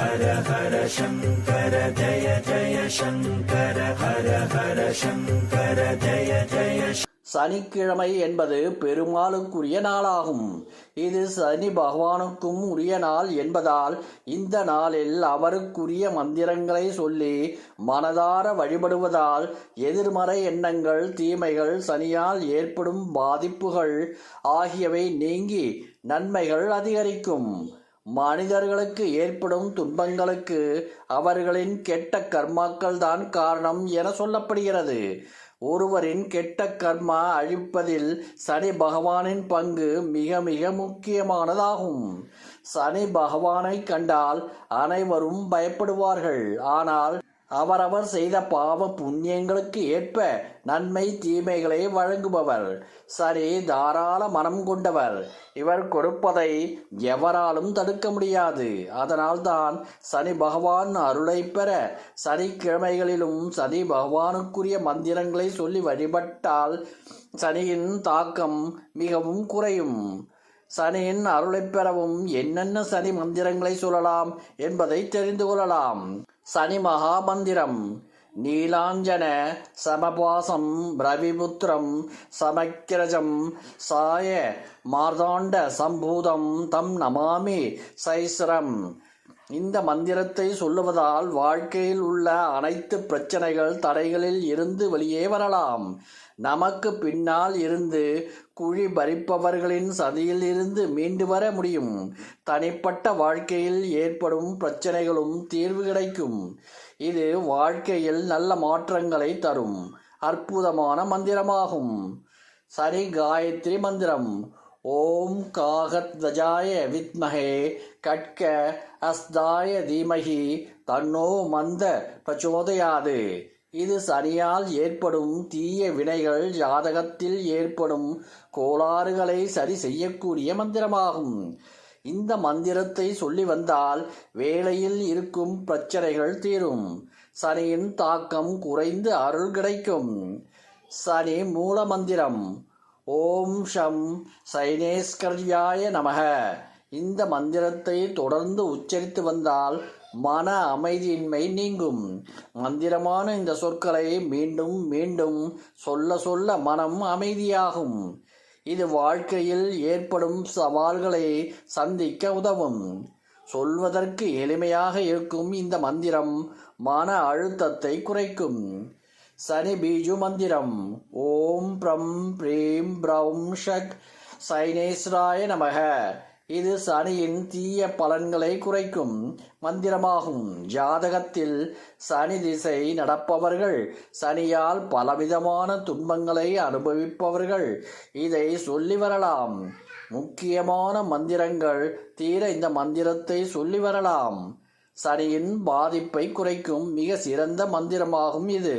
ஹர ஹர சங்கர ஜய ஜய சங்கர ஹர ஹர சங்கர ஜய ஜய சனிக்கிழமை என்பது பெருமாளுக்குரிய நாளாகும். இது சனி பகவானுக்கும் உரிய நாள் என்பதால் இந்த நாளில் அவருக்குரிய மந்திரங்களை சொல்லி மனதார வழிபடுவதால் எதிர்மறை எண்ணங்கள் தீமைகள் சனியால் ஏற்படும் பாதிப்புகள் ஆகியவை நீங்கி நன்மைகள் அதிகரிக்கும். மனிதர்களுக்கு ஏற்படும் துன்பங்களுக்கு அவர்களின் கெட்ட கர்மாக்கள் தான் காரணம் என சொல்லப்படுகிறது. ஒருவரின் கெட்ட கர்மா அழிப்பதில் சனி பகவானின் பங்கு மிக மிக முக்கியமானதாகும். சனி பகவானை கண்டால் அனைவரும் பயப்படுவார்கள். ஆனால் அவரவர் செய்த பாவ புண்ணியங்களுக்கு ஏற்ப நன்மை தீமைகளை வழங்குபவர். சரி தாராள மனம் கொண்டவர். இவர் கொடுப்பதை எவராலும் தடுக்க முடியாது. அதனால்தான் சனி பகவான் அருளை பெற சனிக்கிழமைகளிலும் சனி பகவானுக்குரிய மந்திரங்களை சொல்லி வழிபட்டால் சனியின் தாக்கம் மிகவும் குறையும். சனியின் அருளை பெறவும் என்னென்ன சனி மந்திரங்களை சொல்லலாம் என்பதை தெரிந்து கொள்ளலாம். சனி மகாமந்திரம். நீலாஞ்சன சமபாசம் ரவிபுத்திரம் சமக்கிரஜம் சாய மார்தாண்ட சம்பூதம் தம் நமாமி சைஸ்ரம். இந்த மந்திரத்தை சொல்லுவதால் வாழ்க்கையில் உள்ள அனைத்து பிரச்சனைகள் தடைகளில் இருந்து வெளியே வரலாம். நமக்கு பின்னால் இருந்து குழி பறிப்பவர்களின் சதியில் இருந்து மீண்டு வர முடியும். தனிப்பட்ட வாழ்க்கையில் ஏற்படும் பிரச்சனைகளும் தீர்வு கிடைக்கும். இது வாழ்க்கையில் நல்ல மாற்றங்களை தரும். அற்புதமான மந்திரமாகும். சரி காயத்ரி மந்திரம். ஓம் காகத்வஜாய வித்மகே கட்க அஸ்தாய தீமகி தன்னோ மந்த பிரச்சோதயாது. இது சனியால் ஏற்படும் தீய வினைகள் ஜாதகத்தில் ஏற்படும் கோளாறுகளை சரி செய்யக்கூடிய மந்திரமாகும். இந்த மந்திரத்தை சொல்லி வந்தால் வேலையில் இருக்கும் பிரச்சனைகள் தீரும். சனியின் தாக்கம் குறைந்து அருள் கிடைக்கும். சனி மூல மந்திரம். ஓம் ஷம் சைனேஸ்கர்யாய நமக. இந்த மந்திரத்தை தொடர்ந்து உச்சரித்து வந்தால் மன அமைதியின்மை நீங்கும். மந்திரமான இந்த சொற்களை மீண்டும் மீண்டும் சொல்ல சொல்ல மனம் அமைதியாகும். இது வாழ்க்கையில் ஏற்படும் சவால்களை சந்திக்க உதவும். சொல்வதற்கு எளிமையாக இருக்கும் இந்த மந்திரம் மன அழுத்தத்தை குறைக்கும். சனி பீஜு மந்திரம். ஓம் பிரம் பிரீம் ப்ரௌம் ஷக் சைனேஸ்வராய நமக. இது சனியின் தீய பலன்களை குறைக்கும் மந்திரமாகும். ஜாதகத்தில் சனி திசை நடப்பவர்கள் சனியால் பலவிதமான துன்பங்களை அனுபவிப்பவர்கள். இதை சொல்லி வரலாம். முக்கியமான மந்திரங்கள் தீர இந்த மந்திரத்தை சொல்லி வரலாம். சனியின் பாதிப்பை குறைக்கும் மிக சிறந்த மந்திரமாகும் இது.